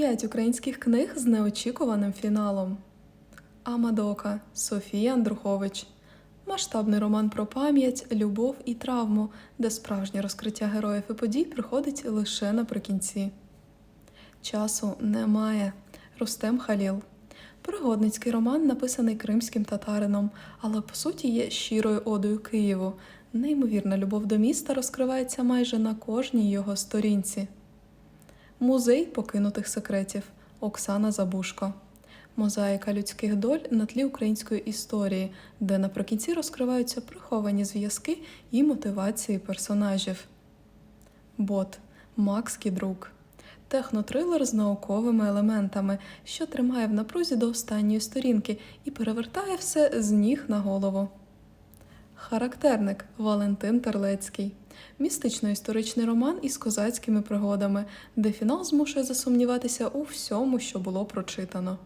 П'ять українських книг з неочікуваним фіналом. Амадока Софія Андрухович. Масштабний роман про пам'ять, любов і травму, де справжнє розкриття героїв і подій приходить лише наприкінці. Часу немає. Рустем Халіл. Пригодницький роман, написаний кримським татарином, але по суті є щирою одою Києву. Неймовірна любов до міста розкривається майже на кожній його сторінці. Музей покинутих секретів Оксана Забушко. Мозаїка людських доль на тлі української історії, де наприкінці розкриваються приховані зв'язки і мотивації персонажів. Бот Макс Кідрук. Технотрилер з науковими елементами, що тримає в напрузі до останньої сторінки і перевертає все з ніг на голову. Характерник Валентин Терлецький. Містично-історичний роман із козацькими пригодами, де фінал змушує засумніватися у всьому, що було прочитано.